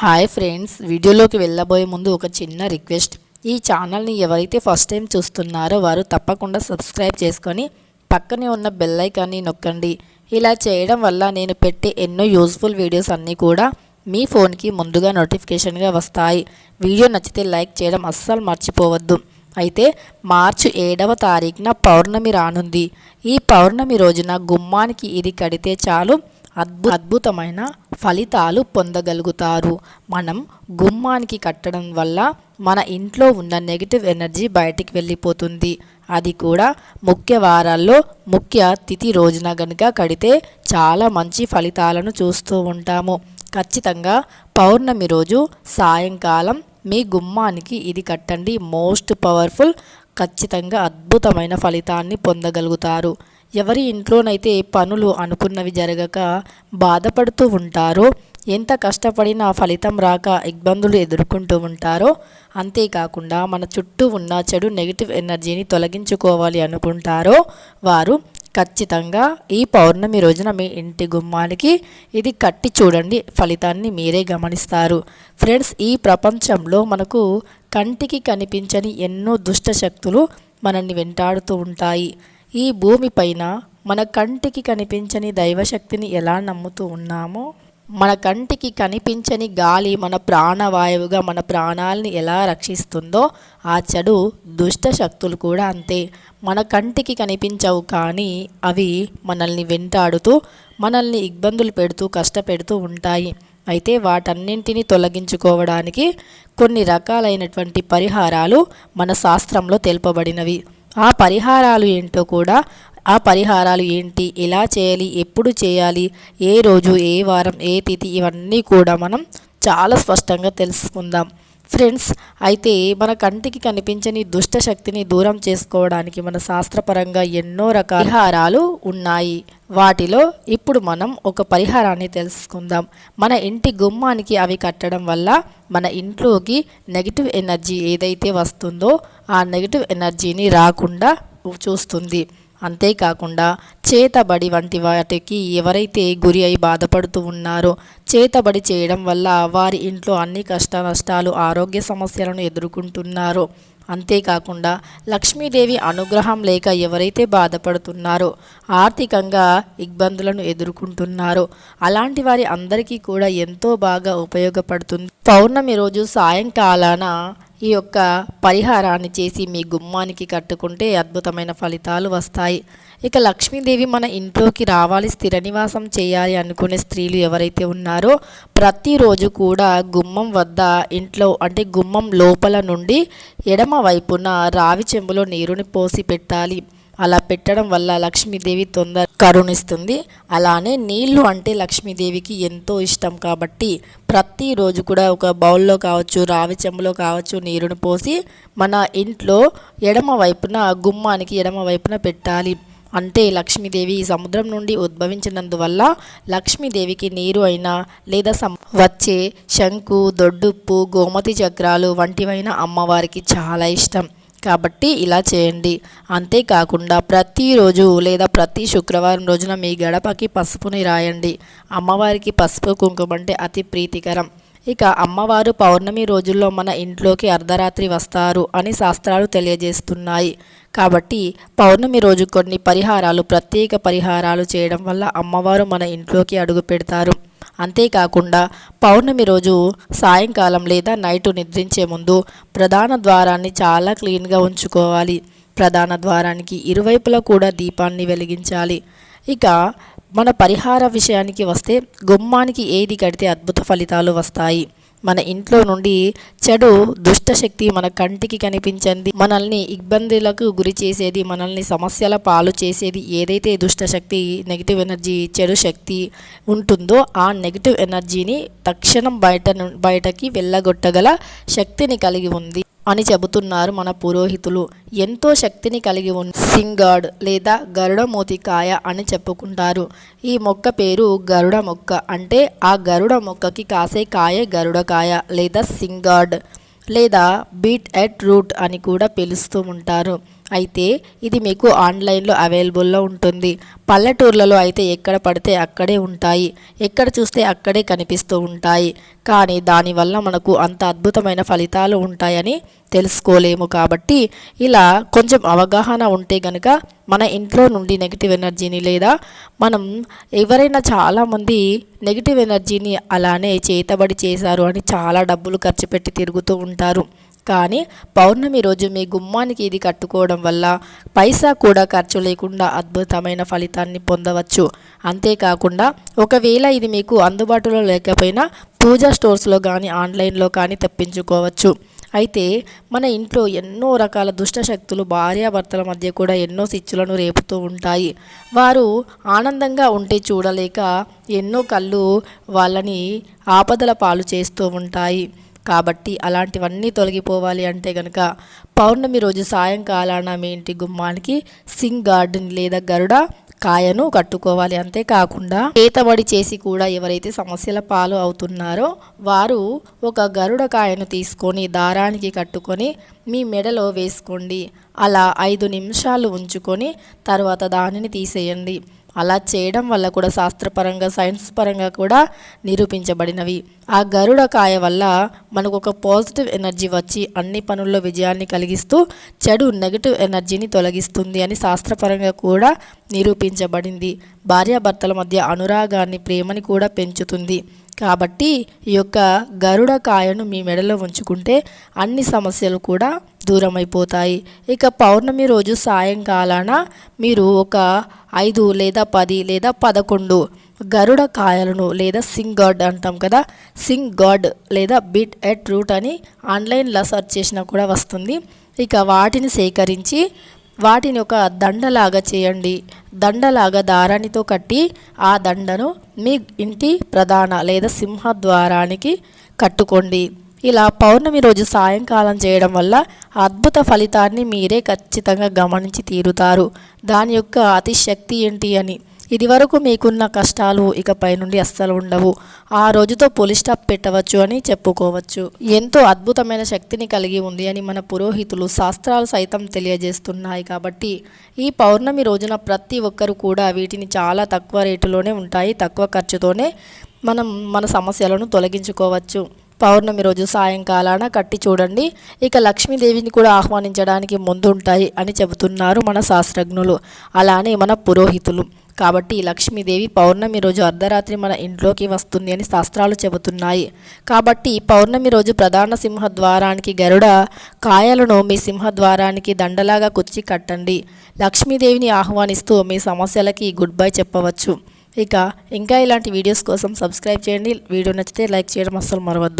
Hi friends వీడియోలోకి వెళ్ళబోయే ముందు ఒక చిన్న రిక్వెస్ట్ ఈ ఛానల్ని ఎవరైతే ఫస్ట్ టైం చూస్తున్నారో వారు తప్పకుండా సబ్స్క్రైబ్ చేసుకొని పక్కనే ఉన్న బెల్లైకాన్ని నొక్కండి. ఇలా చేయడం వల్ల నేను పెట్టే ఎన్నో యూస్ఫుల్ వీడియోస్ అన్నీ కూడా మీ ఫోన్కి ముందుగా నోటిఫికేషన్గా వస్తాయి. వీడియో నచ్చితే లైక్ చేయడం అస్సలు మర్చిపోవద్దు. అయితే మార్చి ఏడవ తారీఖున పౌర్ణమి రానుంది. ఈ పౌర్ణమి రోజున గుమ్మానికి ఇది కడితే చాలు. అద్భు అద్భుతమైన ఫలితాలు పొందగలుగుతారు. మనం గుమ్మానికి కట్టడం వల్ల మన ఇంట్లో ఉన్న నెగిటివ్ ఎనర్జీ బయటికి వెళ్ళిపోతుంది. అది కూడా ముఖ్య వారాల్లో ముఖ్య తిథి రోజున గనుక కడితే చాలా మంచి ఫలితాలను చూస్తూ ఉంటాము. ఖచ్చితంగా పౌర్ణమి రోజు సాయంకాలం మీ గుమ్మానికి ఇది కట్టండి. మోస్ట్ పవర్ఫుల్ ఖచ్చితంగా అద్భుతమైన ఫలితాన్ని పొందగలుగుతారు. ఎవరి ఇంట్లోనైతే పనులు అనుకున్నవి జరగక బాధపడుతూ ఉంటారో ఎంత కష్టపడినా ఫలితం రాక ఇబ్బందులు ఎదుర్కొంటూ ఉంటారో అంతేకాకుండా మన చుట్టూ ఉన్న చెడు నెగిటివ్ ఎనర్జీని తొలగించుకోవాలి అనుకుంటారో వారు ఖచ్చితంగా ఈ పౌర్ణమి రోజున మీ ఇంటి గుమ్మానికి ఇది కట్టి చూడండి ఫలితాన్ని మీరే గమనిస్తారు. ఫ్రెండ్స్ ఈ ప్రపంచంలో మనకు కంటికి కనిపించని ఎన్నో దుష్ట శక్తులు మనల్ని వెంటాడుతూ ఉంటాయి. ఈ భూమిపైన మన కంటికి కనిపించని దైవశక్తిని ఎలా నమ్ముతూ ఉన్నామో మన కంటికి కనిపించని గాలి మన ప్రాణవాయువుగా మన ప్రాణాలని ఎలా రక్షిస్తుందో ఆ చెడు దుష్ట శక్తులు కూడా అంతే. మన కంటికి కనిపించవు కానీ అవి మనల్ని వెంటాడుతూ మనల్ని ఇబ్బందులు పెడుతూ కష్టపెడుతూ ఉంటాయి. అయితే వాటన్నింటినీ తొలగించుకోవడానికి కొన్ని రకాలైనటువంటి పరిహారాలు మన శాస్త్రంలో తెలుపబడినవి. ఆ పరిహారాలు ఏంటో కూడా ఆ పరిహారాలు ఏంటి ఎలా చేయాలి ఎప్పుడు చేయాలి ఏ రోజు ఏ వారం ఏ తిథి ఇవన్నీ కూడా మనం చాలా స్పష్టంగా తెలుసుకుందాం. ఫ్రెండ్స్ అయితే మన కంటికి కనిపించని దుష్ట శక్తిని దూరం చేసుకోవడానికి మన శాస్త్రపరంగా ఎన్నో రకాల పరిహారాలు ఉన్నాయి. వాటిలో ఇప్పుడు మనం ఒక పరిహారాన్ని తెలుసుకుందాం. మన ఇంటి గుమ్మానికి అవి కట్టడం వల్ల మన ఇంట్లోకి నెగిటివ్ ఎనర్జీ ఏదైతే వస్తుందో ఆ నెగిటివ్ ఎనర్జీని రాకుండా చూస్తుంది. అంతేకాకుండా చేతబడి వంటి వాటికి ఎవరైతే గురి అయి బాధపడుతూ ఉన్నారో చేతబడి చేయడం వల్ల వారి ఇంట్లో అన్ని కష్ట నష్టాలు ఆరోగ్య సమస్యలను ఎదుర్కొంటున్నారో. అంతేకాకుండా లక్ష్మీదేవి అనుగ్రహం లేక ఎవరైతే బాధపడుతున్నారో ఆర్థికంగా ఇబ్బందులను ఎదుర్కొంటున్నారో అలాంటి వారి అందరికీ కూడా ఎంతో బాగా ఉపయోగపడుతుంది. పౌర్ణమి రోజు సాయంకాలాన ఈ యొక్క పరిహారాన్ని చేసి మీ గుమ్మానికి కట్టుకుంటే అద్భుతమైన ఫలితాలు వస్తాయి. ఇక లక్ష్మీదేవి మన ఇంట్లోకి రావాలి స్థిర నివాసం చేయాలి అనుకునే స్త్రీలు ఎవరైతే ఉన్నారో ప్రతిరోజు కూడా గుమ్మం వద్ద ఇంట్లో అంటే గుమ్మం లోపల నుండి ఎడమ వైపున రావి చెంబులో నీరుని పోసి పెట్టాలి. అలా పెట్టడం వల్ల లక్ష్మీదేవి తొందర కరుణిస్తుంది. అలానే నీళ్ళు అంటే లక్ష్మీదేవికి ఎంతో ఇష్టం కాబట్టి ప్రతిరోజు కూడా ఒక బౌల్లో కావచ్చు రావి చెంబులో కావచ్చు నీరుని పోసి మన ఇంట్లో ఎడమ వైపున గుమ్మానికి ఎడమ వైపున పెట్టాలి. అంటే లక్ష్మీదేవి సముద్రం నుండి ఉద్భవించినందువల్ల లక్ష్మీదేవికి నీరు అయినా లేదా సం వచ్చే శంకు దొడ్డుప్పు గోమతి చక్రాలు వంటివైన అమ్మవారికి చాలా ఇష్టం. కాబట్టి ఇలా చేయండి. అంతేకాకుండా ప్రతిరోజు లేదా ప్రతి శుక్రవారం రోజున మీ గడపకి పసుపుని రాయండి. అమ్మవారికి పసుపు కుంకుమ అంటే అతి ప్రీతికరం. ఇక అమ్మవారు పౌర్ణమి రోజుల్లో మన ఇంట్లోకి అర్ధరాత్రి వస్తారు అని శాస్త్రాలు తెలియజేస్తున్నాయి. కాబట్టి పౌర్ణమి రోజు కొన్ని పరిహారాలు ప్రత్యేక పరిహారాలు చేయడం వల్ల అమ్మవారు మన ఇంట్లోకి అడుగు పెడతారు. అంతేకాకుండా పౌర్ణమి రోజు సాయంకాలం లేదా నైటు నిద్రించే ముందు ప్రధాన ద్వారాన్ని చాలా క్లీన్గా ఉంచుకోవాలి. ప్రధాన ద్వారానికి ఇరువైపులా కూడా దీపాన్ని వెలిగించాలి. ఇక మన పరిహార విషయానికి వస్తే గుమ్మానికి ఏది కడితే అద్భుత ఫలితాలు వస్తాయి. మన ఇంట్లో నుండి చెడు దుష్టశక్తి మన కంటికి కనిపించింది. మనల్ని ఇబ్బందులకు గురి చేసేది మనల్ని సమస్యల పాలు చేసేది ఏదైతే దుష్టశక్తి నెగిటివ్ ఎనర్జీ చెడు శక్తి ఉంటుందో ఆ నెగిటివ్ ఎనర్జీని తక్షణం బయట బయటకి వెళ్ళగొట్టగల శక్తిని కలిగి ఉంది. అని చెబుతున్నారు మన పురోహితులు. ఎంతో శక్తిని కలిగి ఉన్న సింగాడ్ లేదా గరుడ మోతికాయ అని చెప్పుకుంటారు. ఈ మొక్క పేరు గరుడ మొక్క. అంటే ఆ గరుడ మొక్కకి కాసే కాయ గరుడకాయ లేదా సింగాడ్ లేదా బీట్ ఎట్ రూట్ అని కూడా పిలుస్తూ ఉంటారు. అయితే ఇది మీకు ఆన్లైన్లో అవైలబుల్లో ఉంటుంది. పల్లెటూర్లలో అయితే ఎక్కడ పడితే అక్కడే ఉంటాయి. ఎక్కడ చూస్తే అక్కడే కనిపిస్తూ ఉంటాయి. కానీ దానివల్ల మనకు అంత అద్భుతమైన ఫలితాలు ఉంటాయని తెలుసుకోలేము కాబట్టి ఇలా కొంచెం అవగాహన ఉంటే గనక మన ఇంట్లో నుండి నెగిటివ్ ఎనర్జీని లేదా మనం ఎవరైనా చాలామంది నెగిటివ్ ఎనర్జీని అలానే చేతబడి చేశారు అని చాలా డబ్బులు ఖర్చు పెట్టి తిరుగుతూ ఉంటారు. కానీ పౌర్ణమి రోజు మీ గుమ్మానికి ఇది కట్టుకోవడం వల్ల పైసా కూడా ఖర్చు లేకుండా అద్భుతమైన ఫలితాన్ని పొందవచ్చు. అంతేకాకుండా ఒకవేళ ఇది మీకు అందుబాటులో లేకపోయినా పూజా స్టోర్స్లో కానీ ఆన్లైన్లో కానీ తెప్పించుకోవచ్చు. అయితే మన ఇంట్లో ఎన్నో రకాల దుష్ట శక్తులు భార్యాభర్తల మధ్య కూడా ఎన్నో సిచ్చులను రేపుతూ ఉంటాయి. వారు ఆనందంగా ఉంటే చూడలేక ఎన్నో కళ్ళు వాళ్ళని ఆపదల పాలు చేస్తూ ఉంటాయి. కాబట్టి అలాంటివన్నీ తొలగిపోవాలి అంటే కనుక పౌర్ణమి రోజు సాయంకాలాన మీ ఇంటి గుమ్మానికి సింగ్ గార్డెన్ లేదా గరుడ కాయను కట్టుకోవాలి అంతేకాకుండా చేతబడి చేసి కూడా ఎవరైతే సమస్యల పాలు అవుతున్నారో వారు ఒక గరుడ కాయను తీసుకొని దారానికి కట్టుకొని మీ మెడలో వేసుకోండి. అలా ఐదు నిమిషాలు ఉంచుకొని తర్వాత దానిని తీసేయండి. అలా చేయడం వల్ల కూడా శాస్త్రపరంగా సైన్స్ పరంగా కూడా నిరూపించబడినవి. ఆ గరుడ కాయ వల్ల మనకు ఒక పాజిటివ్ ఎనర్జీ వచ్చి అన్ని పనుల్లో విజయాన్ని కలిగిస్తూ చెడు నెగిటివ్ ఎనర్జీని తొలగిస్తుంది అని శాస్త్రపరంగా కూడా నిరూపించబడింది. భార్యాభర్తల మధ్య అనురాగాన్ని ప్రేమని కూడా పెంచుతుంది. కాబట్టి ఈ యొక్క గరుడ కాయను మీ మెడలో ఉంచుకుంటే అన్ని సమస్యలు కూడా దూరమైపోతాయి. ఇక పౌర్ణమి రోజు సాయంకాలాన మీరు ఒక ఐదు లేదా పది లేదా పదకొండు గరుడ కాయలను లేదా సింగ్ గాడ్ అంటాం కదా సింగ్ గాడ్ లేదా బిట్ ఎట్ రూట్ అని ఆన్లైన్లో సెర్చ్ చేసినా కూడా వస్తుంది. ఇక వాటిని సేకరించి వాటిని ఒక దండలాగా చేయండి. దండలాగా దారానితో కట్టి ఆ దండను మీ ఇంటి ప్రధాన లేదా సింహద్వారానికి కట్టుకోండి. ఇలా పౌర్ణమి రోజు సాయంకాలం చేయడం వల్ల అద్భుత ఫలితాన్ని మీరే ఖచ్చితంగా గమనించి తీరుతారు. దాని యొక్క అతిశక్తి ఏంటి అని ఇదివరకు మీకున్న కష్టాలు ఇకపై నుండి అస్సలు ఉండవు. ఆ రోజుతో పోలీస్ స్టాప్ పెట్టవచ్చు అని చెప్పుకోవచ్చు. ఎంతో అద్భుతమైన శక్తిని కలిగి ఉంది అని మన పురోహితులు శాస్త్రాలు సైతం తెలియజేస్తున్నాయి కాబట్టి ఈ పౌర్ణమి రోజున ప్రతి ఒక్కరు కూడా వీటిని చాలా తక్కువ రేటులోనే ఉంటాయి తక్కువ ఖర్చుతోనే మనం మన సమస్యలను తొలగించుకోవచ్చు. పౌర్ణమి రోజు సాయంకాలాన కట్టి చూడండి. ఇక లక్ష్మీదేవిని కూడా ఆహ్వానించడానికి ముందుంటాయి అని చెబుతున్నారు మన శాస్త్రజ్ఞులు. అలానే మన పురోహితులు. కాబట్టి లక్ష్మీదేవి పౌర్ణమి రోజు అర్ధరాత్రి మన ఇంట్లోకి వస్తుంది అని శాస్త్రాలు చెబుతున్నాయి. కాబట్టి పౌర్ణమి రోజు ప్రధాన సింహద్వారానికి గరుడ కాయలను మీ సింహద్వారానికి దండలాగా కుచ్చి కట్టండి. లక్ష్మీదేవిని ఆహ్వానిస్తూ మీ సమస్యలకి గుడ్ బై చెప్పవచ్చు. ఇక ఇంకా ఇలాంటి వీడియోస్ కోసం సబ్స్క్రైబ్ చేయండి. వీడియో నచ్చితే లైక్ చేయడం అస్సలు మరవద్దు.